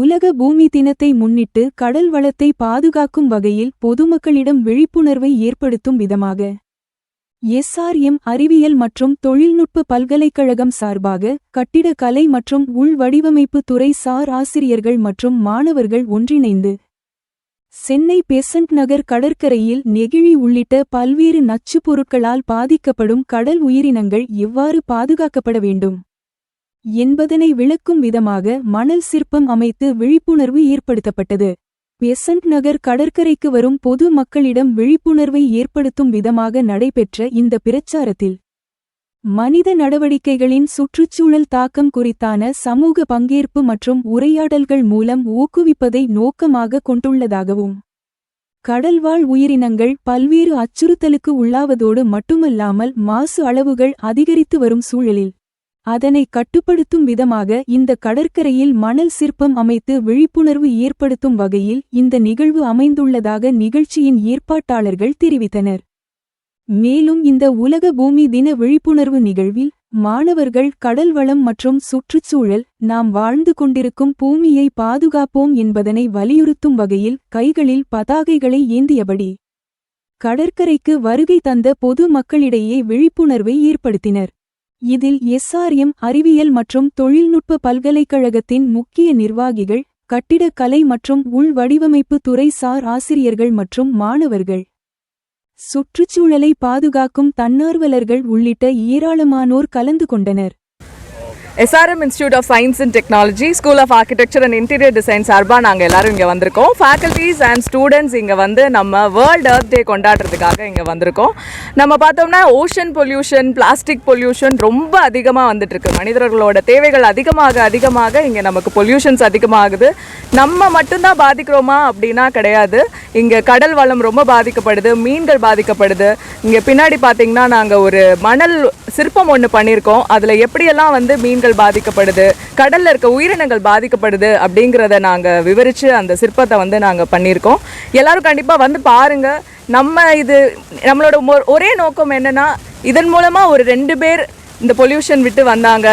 உலக பூமி தினத்தை முன்னிட்டு கடல் வளத்தை பாதுகாக்கும் வகையில் பொதுமக்களிடம் விழிப்புணர்வை ஏற்படுத்தும் விதமாக. எஸ்ஆர்எம் அறிவியல் மற்றும் தொழில்நுட்ப பல்கலைக்கழகம் சார்பாக கட்டிடக்கலை மற்றும் உள்வடிவமைப்பு துறை சார் ஆசிரியர்கள் மற்றும் மாணவர்கள் ஒன்றிணைந்து சென்னை பெசன்ட் நகர் கடற்கரையில் நெகிழி உள்ளிட்ட பல்வேறு நச்சுப் பொருட்களால் பாதிக்கப்படும் கடல் உயிரினங்கள் எவ்வாறு பாதுகாக்கப்பட வேண்டும்? என்பதனை விளக்கும் விதமாக மணல் சிற்பம் அமைத்து விழிப்புணர்வு ஏற்படுத்தப்பட்டது. பெசன்ட் நகர் கடற்கரைக்கு வரும் பொது மக்களிடம் விழிப்புணர்வை ஏற்படுத்தும் விதமாக நடைபெற்ற இந்த பிரச்சாரத்தில் மனித நடவடிக்கைகளின் சுற்றுச்சூழல் தாக்கம் குறித்தான சமூக பங்கேற்பு மற்றும் உரையாடல்கள் மூலம் ஊக்குவிப்பதை நோக்கமாக கொண்டுள்ளதாகவும் கடல்வாழ் உயிரினங்கள் பல்வேறு அச்சுறுத்தலுக்கு உள்ளாவதோடு மட்டுமல்லாமல் மாசு அளவுகள் அதிகரித்து வரும் சூழலில் அதனை கட்டுப்படுத்தும் விதமாக இந்த கடற்கரையில் மணல் சிற்பம் அமைத்து விழிப்புணர்வு ஏற்படுத்தும் வகையில் இந்த நிகழ்வு அமைந்துள்ளதாக நிகழ்ச்சியின் ஏற்பாட்டாளர்கள் தெரிவித்தனர். மேலும் இந்த உலக பூமி தின விழிப்புணர்வு நிகழ்வில் மாணவர்கள் கடல் வளம் மற்றும் சுற்றுச்சூழல் நாம் வாழ்ந்து கொண்டிருக்கும் பூமியை பாதுகாப்போம் என்பதனை வலியுறுத்தும் வகையில் கைகளில் பதாகைகளை ஏந்தியபடி கடற்கரைக்கு வருகை தந்த பொது மக்களிடையே விழிப்புணர்வை ஏற்படுத்தினர். இதில் எஸ்ஆர்எம் அறிவியல் மற்றும் தொழில்நுட்ப பல்கலைக்கழகத்தின் முக்கிய நிர்வாகிகள் கட்டிடக்கலை மற்றும் உள்வடிவமைப்பு துறை சார் ஆசிரியர்கள் மற்றும் மாணவர்கள். சுற்றுச்சூழலை பாதுகாக்கும் தன்னார்வலர்கள் உள்ளிட்ட ஏராளமானோர் கலந்து கொண்டனர். SRM institute of science and technology school of architecture and interior design சார்பாக நாங்கள் எல்லாரும் இங்கே வந்திருக்கோம். ஃபேக்கல்ட்டிஸ் அண்ட் ஸ்டூடெண்ட்ஸ் இங்கே வந்து நம்ம வேர்ல்டு அர்த் டே கொண்டாடுறதுக்காக இங்கே வந்திருக்கோம். நம்ம பார்த்தோம்னா ஓஷன் பொல்யூஷன் பிளாஸ்டிக் பொல்யூஷன் ரொம்ப அதிகமாக வந்துட்டுருக்கு. மனிதர்களோட தேவைகள் அதிகமாக அதிகமாக இங்கே நமக்கு பொல்யூஷன்ஸ் அதிகமாகுது. நம்ம மட்டும்தான் பாதிக்கிறோமா அப்படின்னா கிடையாது. இங்கே கடல் வளம் ரொம்ப பாதிக்கப்படுது மீன்கள் பாதிக்கப்படுது. இங்கே பின்னாடி பார்த்தீங்கன்னா நாங்கள் ஒரு மணல் சிற்பம் ஒன்று பண்ணியிருக்கோம் அதில் எப்படியெல்லாம் வந்து மீன்கள் பாதிக்கப்படுது கடலில் இருக்க உயிரினங்கள் பாதிக்கப்படுது அப்படிங்கிறத நாங்கள் விவரித்து அந்த சிற்பத்தை வந்து நாங்கள் பண்ணியிருக்கோம் எல்லாரும் கண்டிப்பாக வந்து பாருங்கள் நம்ம இது நம்மளோட ஒரே நோக்கம் என்னென்னா இதன் மூலமாக ஒரு ரெண்டு பேர் இந்த பொல்யூஷன் விட்டு வந்தாங்க.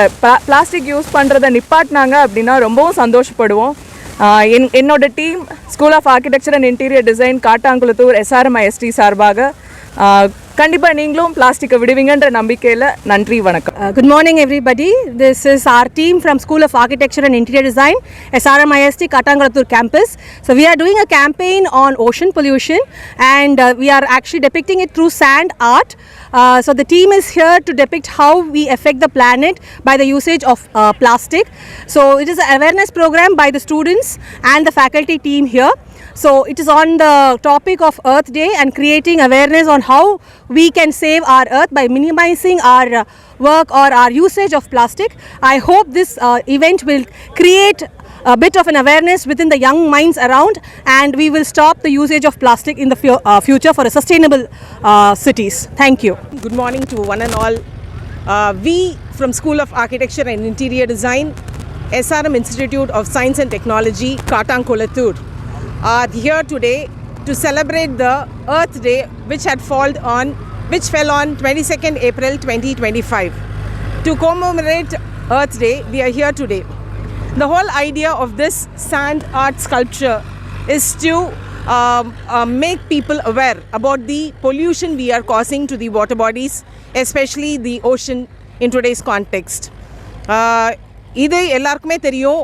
பிளாஸ்டிக் யூஸ் பண்ணுறதை நிப்பாட்டினாங்க அப்படின்னா ரொம்பவும் சந்தோஷப்படுவோம். என் என்னோட team school of architecture and interior design Kattankulathur SRMIST சார்பாக கண்டிப்பாக நீங்களும் பிளாஸ்டிக்கை விடுவீங்கன்ற நம்பிக்கையில் நன்றி வணக்கம் Uh, good morning, everybody. This is our team from School of Architecture and Interior Design, SRMIST Katangalatur campus. So we are doing a campaign on ocean pollution, and uh, we are actually depicting it through sand art. Uh, so the team is here to depict how we affect the planet by the usage of uh, plastic. So it is an awareness program by the students and the faculty team here. So it is on the topic of Earth Day and creating awareness on how we can save our Earth by minimizing our uh, work or our usage of plastic. I hope this uh, event will create a bit of an awareness within the young minds around and we will stop the usage of plastic in the fu- uh, future for a sustainable uh, cities. Thank you. Good morning to one and all. Uh, we from School of Architecture and Interior Design, SRM Institute of Science and Technology, Katankolattur, are here today to celebrate the Earth Day, which had fallen on, which fell on 22nd April 2025. To commemorate Earth Day, we are here today. The whole idea of this sand art sculpture is to um, uh, make people aware about the pollution we are causing to the water bodies, especially the ocean in today's context. Uh, இது எல்லாருக்குமே தெரியும்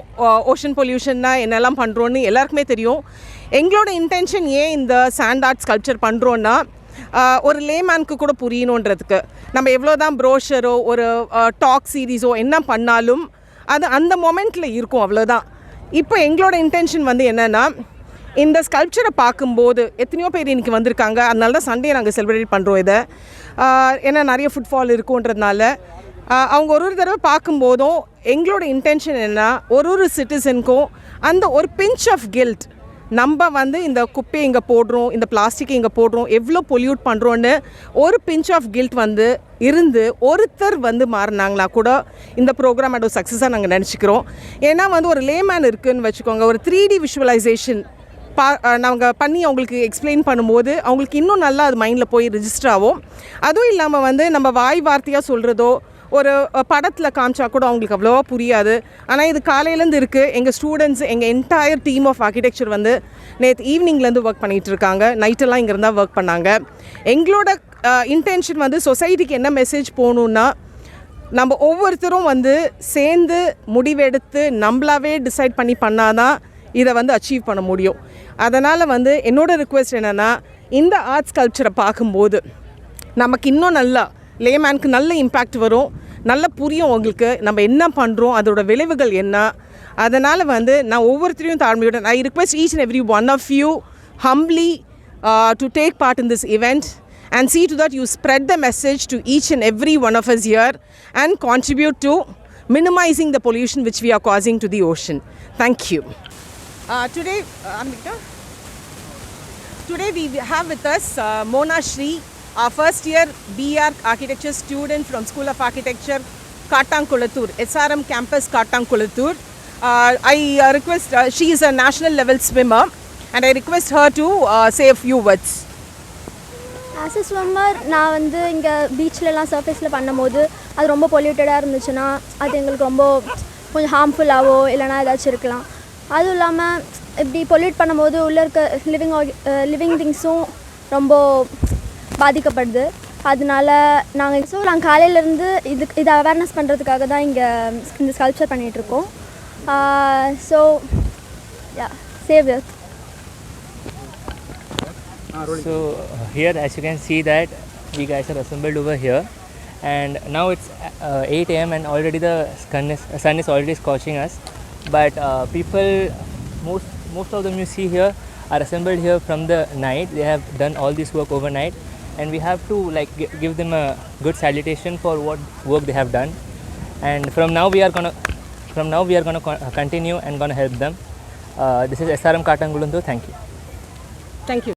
ocean பொல்யூஷன்னா என்னெல்லாம் பண்ணுறோன்னு எல்லாருக்குமே தெரியும். எங்களோட intention ஏன் இந்த சாண்ட் ஆர்ட் ஸ்கல்ப்சர் பண்ணுறோன்னா ஒரு லேமேனுக்கு கூட புரியணுன்றதுக்கு. நம்ம எவ்வளோ தான் ப்ரோஷரோ ஒரு டாக் சீரீஸோ என்ன பண்ணாலும் அது அந்த மொமெண்ட்டில் இருக்கும் அவ்வளோதான் இப்போ எங்களோட இன்டென்ஷன் வந்து என்னென்னா இந்த ஸ்கல்ப்சரை பார்க்கும்போது எத்தனையோ பேர் இன்றைக்கி வந்திருக்காங்க. அதனால தான் சண்டே நாங்கள் செலிப்ரேட் பண்ணுறோம் இதை. ஏன்னா நிறைய ஃபுட்ஃபால் இருக்குன்றதுனால அவங்க ஒரு ஒரு தடவை பார்க்கும்போதும் எங்களோட இன்டென்ஷன் என்ன ஒரு ஒரு சிட்டிசனுக்கும் அந்த ஒரு பிஞ்ச் ஆஃப் கில்ட் நம்ம வந்து இந்த குப்பையை இங்கே போடுறோம் இந்த பிளாஸ்டிக்கை இங்கே போடுறோம் எவ்வளோ பொல்யூட் பண்ணுறோன்னு ஒரு பிஞ்ச் ஆஃப் கில்ட் வந்து இருந்து ஒருத்தர் வந்து மாறினாங்களா கூட இந்த ப்ரோக்ராம் ஒரு சக்ஸஸாக நாங்கள் நினச்சிக்கிறோம். ஏன்னா வந்து ஒரு லேமேன் இருக்குதுன்னு வச்சுக்கோங்க ஒரு த்ரீ டி விஷுவலைசேஷன் பா நாங்கள் பண்ணி அவங்களுக்கு எக்ஸ்பிளைன் பண்ணும்போது அவங்களுக்கு இன்னும் நல்லா அது மைண்டில் போய் ரிஜிஸ்டர் ஆகும். அதுவும் இல்லாமல் வந்து நம்ம வாய் வார்த்தையாக சொல்கிறதோ ஒரு படத்தில் காமிச்சா கூட அவங்களுக்கு அவ்வளோவா புரியாது. ஆனால் இது காலையிலேருந்து இருக்குது எங்கள் ஸ்டூடெண்ட்ஸ் எங்கள் என்டையர் டீம் ஆஃப் ஆர்கிடெக்சர் வந்து நேற்று ஈவினிங்லேருந்து ஒர்க் பண்ணிகிட்டு இருக்காங்க. நைட்டெல்லாம் இங்கே இருந்தால் ஒர்க் பண்ணாங்க. எங்களோட இன்டென்ஷன் வந்து சொசைட்டிக்கு என்ன மெசேஜ் போகணுன்னா நம்ம ஒவ்வொருத்தரும் வந்து சேர்ந்து முடிவெடுத்து நம்மளாவே டிசைட் பண்ணி பண்ணாதான் இதை வந்து அச்சீவ் பண்ண முடியும். அதனால் வந்து என்னோட ரிக்வெஸ்ட் என்னென்னா இந்த ஆர்ட்ஸ் கல்ச்சரை பார்க்கும்போது நமக்கு இன்னும் நல்லா லேமேனுக்கு நல்ல இம்பேக்ட் வரும் நல்ல புரியும் உங்களுக்கு நம்ம என்ன பண்ணுறோம் அதோட விளைவுகள் என்ன அதனால் வந்து நான் ஒவ்வொருத்தரையும் தாழ்மையுடன் I request each and every one of you humbly to take part in this event and see to that you spread the message to each and every one of us here and contribute to minimizing the pollution which we are causing to the ocean. Thank you. Uh, today, uh, Amrita? Today we have with us uh, Mona Shri, our first year BR architecture student from School of Architecture, Kattankulathur, SRM campus Kattankulathur. Uh, I uh, request, uh, she is a national level swimmer and I request her to uh, say a few words. As a swimmer நான் வந்து இங்கே பீச்லலாம் சர்ஃபேஸில் பண்ணும்போது அது ரொம்ப பொல்யூட்டடாக இருந்துச்சுன்னா அது எங்களுக்கு ரொம்ப கொஞ்சம் ஹார்ம்ஃபுல்லாகவோ இல்லைனா ஏதாச்சும் இருக்கலாம் அதுவும் இல்லாமல் இப்படி பொல்யூட் பண்ணும்போது உள்ளே இருக்க லிவிங் லிவிங் திங்ஸும் ரொம்ப பாதிக்கப்படுது அதனால நாங்கள் ஸோ நாங்கள் காலையிலேருந்து இது இதை அவேர்னஸ் பண்ணுறதுக்காக தான் இங்கே இந்த ஸ்கல்ப்சர் பண்ணிகிட்ருக்கோம் so yeah save earth So uh, here, as you can see that we guys are assembled over here, and now it's uh, 8 a.m. and already the sun is, sun is already scorching us. But uh, people, most most of them you see here are assembled here from the night. They have done all this work overnight, and we have to like gi- give them a good salutation for what work they have done. And from now we are gonna from now we are gonna uh, continue and gonna help them. Uh, this is SRM Katangulundu. Thank you. Thank you.